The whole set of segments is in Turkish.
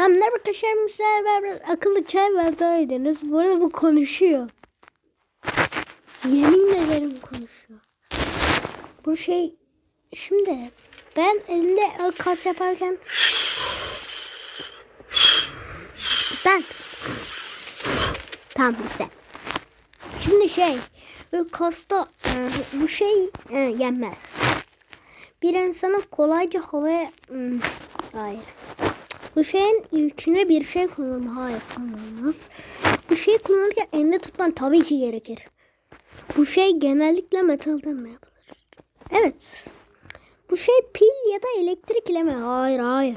Tamam merhaba arkadaşlar beraber akıllı çay verdaydınız. Bu arada bu konuşuyor. Yemin ederim konuşuyor. Bu şey şimdi ben elimde kas yaparken ben tamam işte. Şimdi şey bu kasta bu şey e, yenmez. Bir insanın kolayca havaya hmm, hayır. Bu şeyin içine bir şey konulmaz. Hayır konulmaz. Bu şeyi kullanırken elinde tutman tabii ki gerekir. Bu şey genellikle metalden mi yapılır? Evet. Bu şey pil ya da elektrik ile mi? Hayır hayır.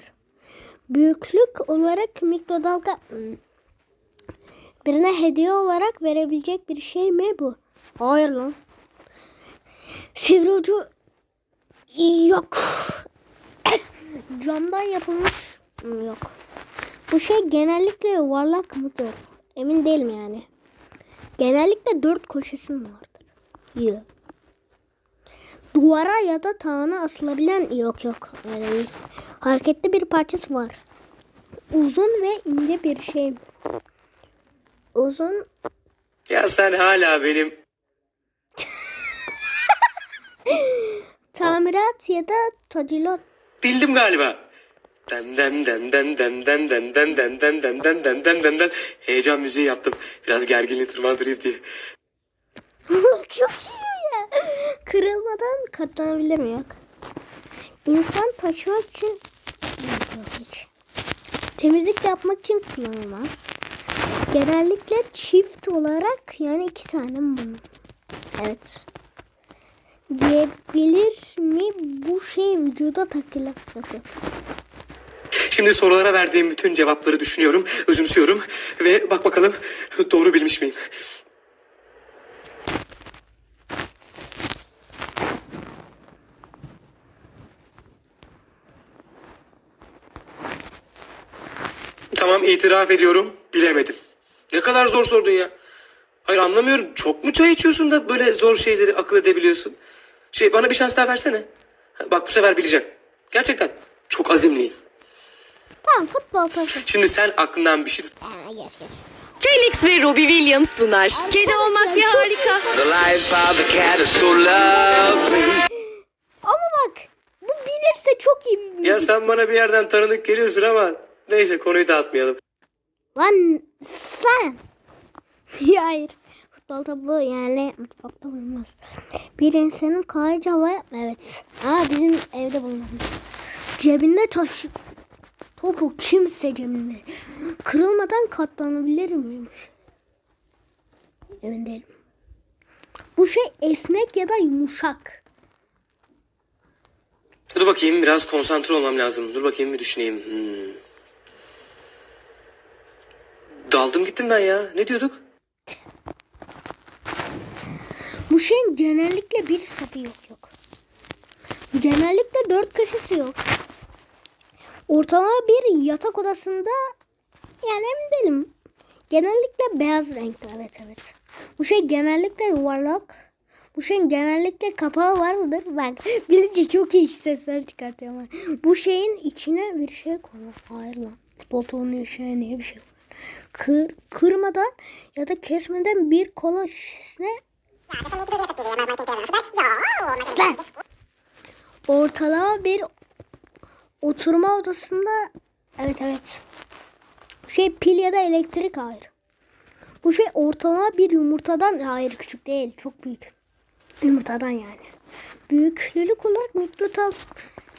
Büyüklük olarak mikrodalga hmm, birine hediye olarak verebilecek bir şey mi bu? Hayır lan. Sivri ucu yok. Camdan yapılmış yok. Bu şey genellikle yuvarlak mıdır? Emin değilim yani. Genellikle dört köşesi mi vardır? Yok. Duvara ya da tağına asılabilen yok yok. Öyle değil. Hareketli bir parçası var. Uzun ve ince bir şey. Uzun Ya sen hala benim tamirat ya da tadilat. bildim galiba. Denden denden denden denden denden denden denden denden heyecan müziği yaptım. Biraz gerginliği tırmandırayım diye. Çok iyi ya. Kırılmadan katlanabilir mi yok? İnsan taşımak için. Temizlik yapmak için kullanılmaz. Genellikle çift olarak yani iki tane bunun. Evet. Diyebilir mi bu şey vücuda takılan? Şimdi sorulara verdiğim bütün cevapları düşünüyorum, özümsüyorum ve bak bakalım doğru bilmiş miyim? Tamam itiraf ediyorum bilemedim. Ne kadar zor sordun ya. Hayır anlamıyorum. Çok mu çay içiyorsun da böyle zor şeyleri akıl edebiliyorsun? Şey bana bir şans daha versene. Bak bu sefer bileceğim. Gerçekten çok azimliyim. Tamam futbol topu. Şimdi sen aklından bir şey tut. Aa, geç geç. Felix ve Robbie Williams sunar. Kedi olmak bir harika. The life of the cat is so lovely. Ama bak bu bilirse çok iyi bir Ya sen bana bir yerden tanıdık geliyorsun ama neyse konuyu dağıtmayalım. Lan sen. Ya Hayır. Futbol topu yani mutfakta bulunmaz. Bir insanın kolayca hava... Evet. Aa bizim evde bulunmaz. Cebinde taşı... Topu kimse cebinde. Kırılmadan katlanabilir miymiş? Emin değilim. Bu şey esnek ya da yumuşak. Dur bakayım biraz konsantre olmam lazım. Dur bakayım bir düşüneyim. Hmm. Daldım gittim ben ya. Ne diyorduk? Bu şeyin genellikle bir sapı yok yok. Genellikle dört köşesi yok. Ortalama bir yatak odasında yani emin değilim. Genellikle beyaz renkli evet evet. Bu şey genellikle yuvarlak. Bu şeyin genellikle kapağı var mıdır? Bak bilince çok iyi sesler çıkartıyor ama. Bu şeyin içine bir şey koymak. Hayır lan. Futbol topunun içine niye bir şey koyar? Kır, kırmadan ya da kesmeden bir kola şişesine! Ortalama bir oturma odasında evet evet. Şey pil ya da elektrik hayır. Bu şey ortalama bir yumurtadan hayır küçük değil çok büyük. Yumurtadan yani. Büyüklülük olarak mikrotal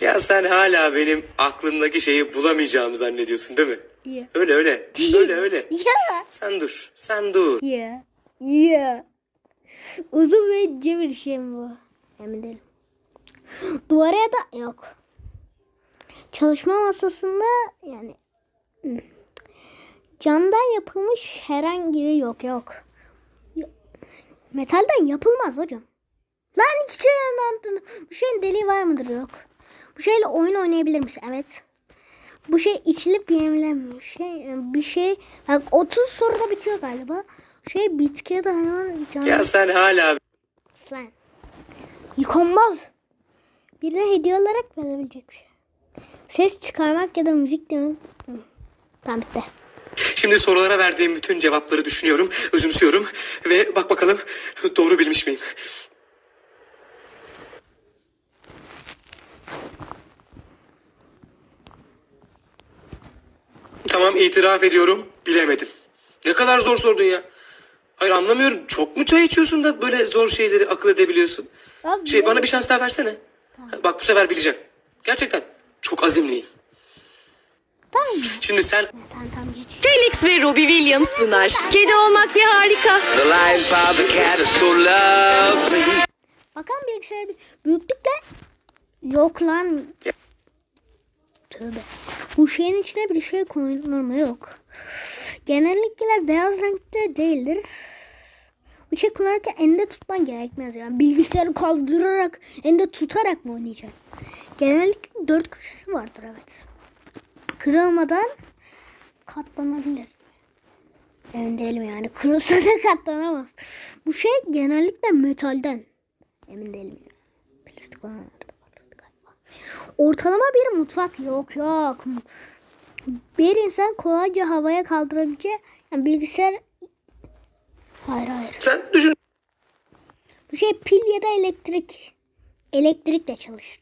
Ya sen hala benim aklımdaki şeyi bulamayacağımı zannediyorsun değil mi? Yeah. Öyle öyle. Öyle öyle. Ya. Sen dur. Sen dur. Ya. Ya. Uzun ve ince bir şey mi bu? Emin değilim. Duvara ya da yok. Çalışma masasında yani camdan yapılmış herhangi bir yok yok. Yo- Metalden yapılmaz hocam. Lan hiç şey anlattın. Bu şeyin deliği var mıdır yok. Bu şeyle oyun oynayabilir misin? Evet. Bu şey içilip yenilen bir şey. Bir şey. Bak 30 soruda bitiyor galiba. Şey bitki ya da hayvan canlı. Ya sen hala Sen. Yıkanmaz. Birine hediye olarak verebilecek bir şey. Ses çıkarmak ya da müzik demek. Tamam bitti. Şimdi sorulara verdiğim bütün cevapları düşünüyorum, özümsüyorum ve bak bakalım doğru bilmiş miyim? Tamam itiraf ediyorum, bilemedim. Ne kadar zor sordun ya. Hayır anlamıyorum. Çok mu çay içiyorsun da böyle zor şeyleri akıl edebiliyorsun? Abi, Şey bana bir şans daha versene. Bak bu sefer bileceğim. Gerçekten çok azimliyim. Tamam mı? Şimdi sen Tamam tamam geç. Felix ve Robbie Williams sunar. Kedi olmak bir harika. The of a cat is so lovely. Bakalım bilgisayar bir- büyüklükle yok lan. Tövbe. Bu şeyin içine bir şey konulur mu? Yok. Genellikle beyaz renkte değildir. Bu şey kullanırken elinde tutman gerekmez yani. Bilgisayarı kaldırarak, elinde tutarak mı oynayacaksın? Genellikle dört köşesi vardır evet. Kırılmadan katlanabilir. Emin değilim yani. Kırılsa da katlanamaz. Bu şey genellikle metalden. Emin değilim. Plastik olanlar da galiba. Ortalama bir mutfak yok yok. Bir insan kolayca havaya kaldırabileceği yani bilgisayar Hayır hayır. sen düşün. Bu şey pil ya da elektrik. Elektrikle çalışır.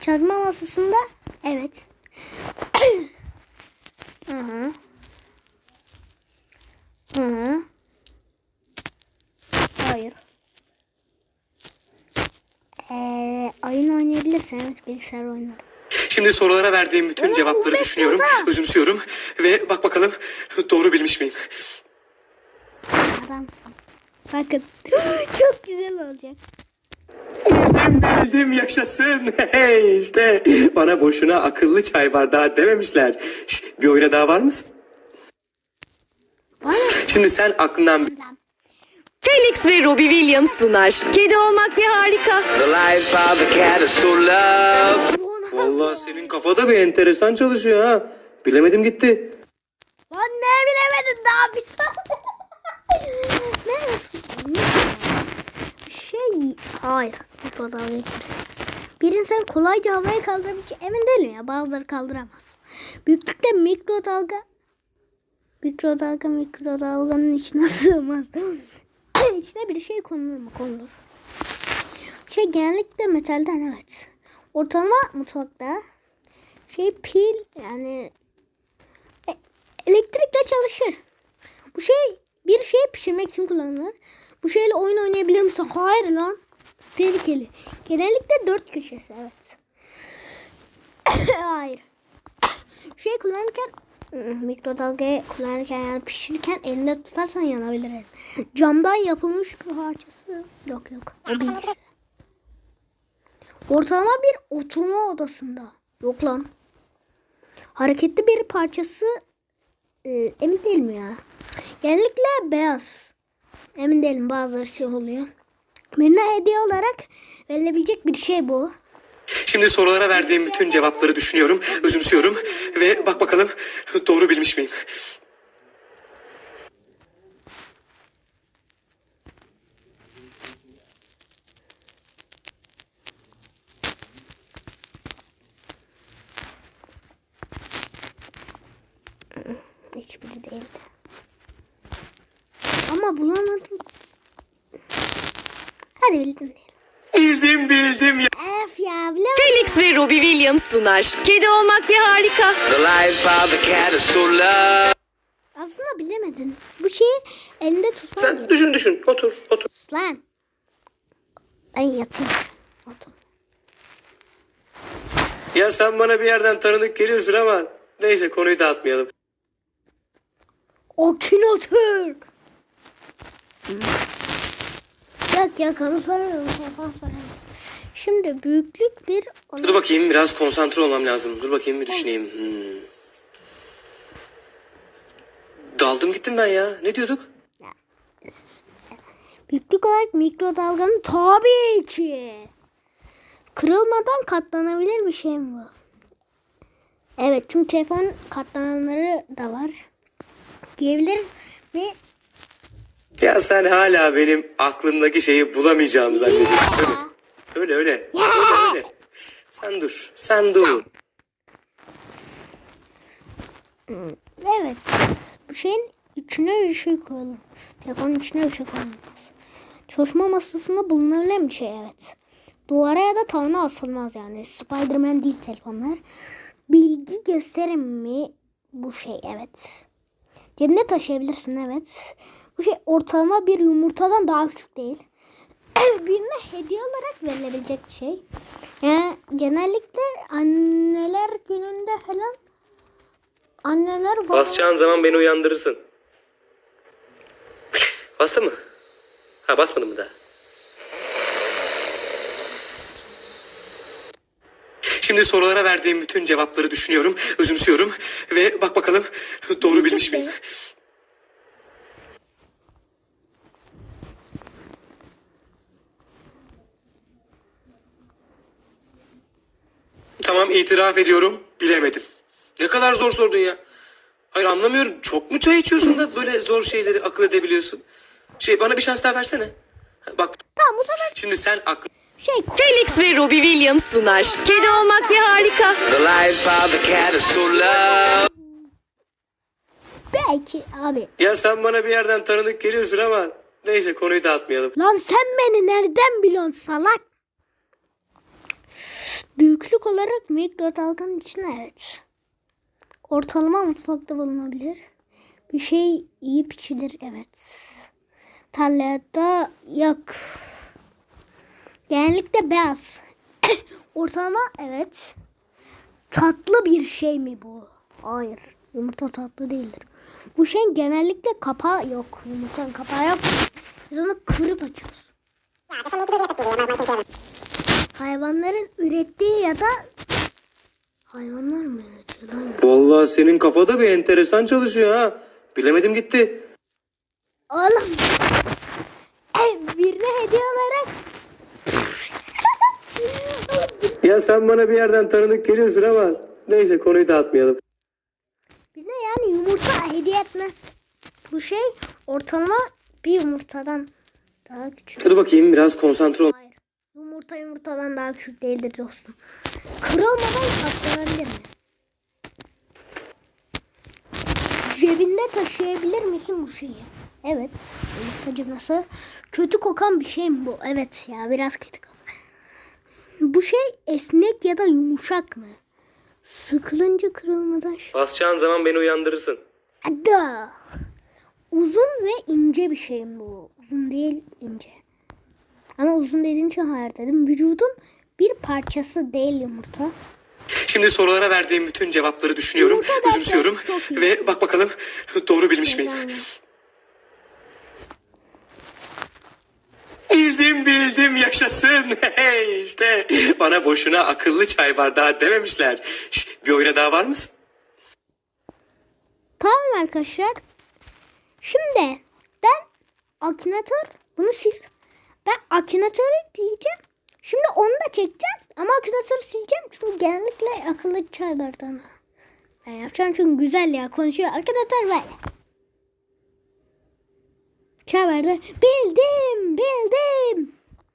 Çalışma masasında evet. Hı hı. Hı hı. Hayır. Ee, oyun oynayabilirsin. Evet bilgisayar oyunları. Şimdi sorulara verdiğim bütün Oğlum, cevapları düşünüyorum, özümsüyorum ve bak bakalım doğru bilmiş miyim? Adamsın. Bakın. Çok güzel olacak. Bildim yaşasın. Hey işte bana boşuna akıllı çay bardağı dememişler. Şş, bir oyuna daha var mısın? Var? Şimdi sen aklından. Felix ve Robbie Williams sunar. Kedi olmak bir harika. The life of a cat is so lovely. Vallahi senin kafada bir enteresan çalışıyor ha. Bilemedim gitti. Lan ne bilemedin daha bir saat. ne? Şey hayır. Mikrodalga kimse yemez. Bir insan kolayca havaya kaldırabilecek emin değilim ya. Bazıları kaldıramaz. Büyüklükte mikrodalga mikrodalga mikrodalganın içine sığmaz. İçine bir şey konulur mu? Konulur. Şey genellikle metalden evet. Ortalama mutfakta şey pil yani e- elektrikle çalışır. Bu şey bir şey pişirmek için kullanılır. Bu şeyle oyun oynayabilir misin? Hayır lan. Tehlikeli. Genellikle dört köşesi evet. Hayır. Şey kullanırken mikrodalgayı kullanırken yani pişirirken elinde tutarsan yanabilir. Camdan yapılmış bir parçası. Yok yok. O bilgisayar. Ortalama bir oturma odasında. Yok lan. Hareketli bir parçası e, emin değilim ya. Genellikle beyaz. Emin değilim bazıları şey oluyor. Birine hediye olarak verilebilecek bir şey bu. Şimdi sorulara verdiğim bütün cevapları düşünüyorum, özümsüyorum ve bak bakalım doğru bilmiş miyim? Hiçbiri değildi. Ama bulamadım. Hadi bildim diyelim. Bildim bildim ya. Ef ya ve Robbie Williams sunar. Kedi olmak bir harika. The life of a cat is so. Aslında bilemedin. Bu şeyi elinde tutman Sen gerek. düşün düşün otur otur. Lan. Ben yatıyorum. Otur. Ya sen bana bir yerden tanıdık geliyorsun ama neyse konuyu dağıtmayalım. Akinator. Yok ya kanı sarıyorum. Kafanı sarıyorum. Şimdi büyüklük bir Dur bakayım biraz konsantre olmam lazım. Dur bakayım bir düşüneyim. Hmm. Daldım gittim ben ya. Ne diyorduk? Büyüklük olarak mikrodalganın tabii ki. Kırılmadan katlanabilir bir şey mi bu? Evet çünkü telefon katlananları da var. Giyebilir mi? Ya sen hala benim aklımdaki şeyi bulamayacağımı zannediyorsun. Öyle öyle. Öyle öyle. Sen dur. Sen dur. Evet. Bu şeyin içine şey koyalım. Telefonun içine şey koyalım. Çalışma masasında bulunabilen bir şey evet. Duvara ya da tavana asılmaz yani. Spiderman değil telefonlar. Bilgi gösterim mi? Bu şey evet. Cebine taşıyabilirsin evet. Bu şey ortalama bir yumurtadan daha küçük değil. Birine hediye olarak verilebilecek bir şey. Yani genellikle anneler gününde falan anneler baba- Basacağın zaman beni uyandırırsın. Bastı mı? Ha basmadın mı daha? Şimdi sorulara verdiğim bütün cevapları düşünüyorum, özümsüyorum ve bak bakalım doğru bilmiş miyim? Tamam itiraf ediyorum, bilemedim. Ne kadar zor sordun ya. Hayır anlamıyorum. Çok mu çay içiyorsun da böyle zor şeyleri akıl edebiliyorsun? Şey bana bir şans daha versene. Bak Tamam bu sefer şimdi sen aklı... şey Felix ve Robbie Williams sunar. Kedi olmak bir harika. The life of the cat is so love. belki abi. Ya sen bana bir yerden tanıdık geliyorsun ama neyse konuyu dağıtmayalım. Lan sen beni nereden biliyorsun salak? Büyüklük olarak mikrodalganın içine evet. Ortalama mutfakta bulunabilir. Bir şey iyi pişilir evet. Tarlada yok. Genellikle beyaz. Ortalama evet. Tatlı bir şey mi bu? Hayır. Yumurta tatlı değildir. Bu şeyin genellikle kapağı yok. Yumurtanın kapağı yok. Biz onu kırıp açıyoruz. Hayvanların ürettiği ya da hayvanlar mı üretiyor lan? Vallahi senin kafada bir enteresan çalışıyor ha. Bilemedim gitti. Oğlum. Birine hediye olarak. Ya sen bana bir yerden tanıdık geliyorsun ama neyse konuyu dağıtmayalım. birine yani yumurta hediye etmez. Bu şey ortalama bir yumurtadan daha küçük. Hadi bakayım biraz konsantre ol. Hayır. Yumurta yumurtadan daha küçük değildir dostum. Kırılmadan katlanabilir mi? Cebinde taşıyabilir misin bu şeyi? Evet. Yumurtacı nasıl? Kötü kokan bir şey mi bu? Evet ya biraz kötü kokan. Bu şey esnek ya da yumuşak mı? Sıkılınca kırılmadan şey. Basacağın zaman beni uyandırırsın. Da. Uzun ve ince bir şey mi bu? Uzun değil ince. Ama uzun dediğin için hayır dedim. Vücudun bir parçası değil yumurta. Şimdi sorulara verdiğim bütün cevapları düşünüyorum, Yumurta çok iyi. ve bak bakalım doğru bilmiş miyim? Yani. Bildim bildim yaşasın. Hey işte bana boşuna akıllı çay bardağı dememişler. Şş, bir oyuna daha var mısın? Tamam arkadaşlar. Şimdi ben akünatör bunu sil. Ben akünatörü diyeceğim. Şimdi onu da çekeceğiz ama akünatörü sileceğim çünkü genellikle akıllı çay bardağına. Ben yapacağım çünkü güzel ya konuşuyor. Akünatör böyle. Çay bardağı. Bildim bildim.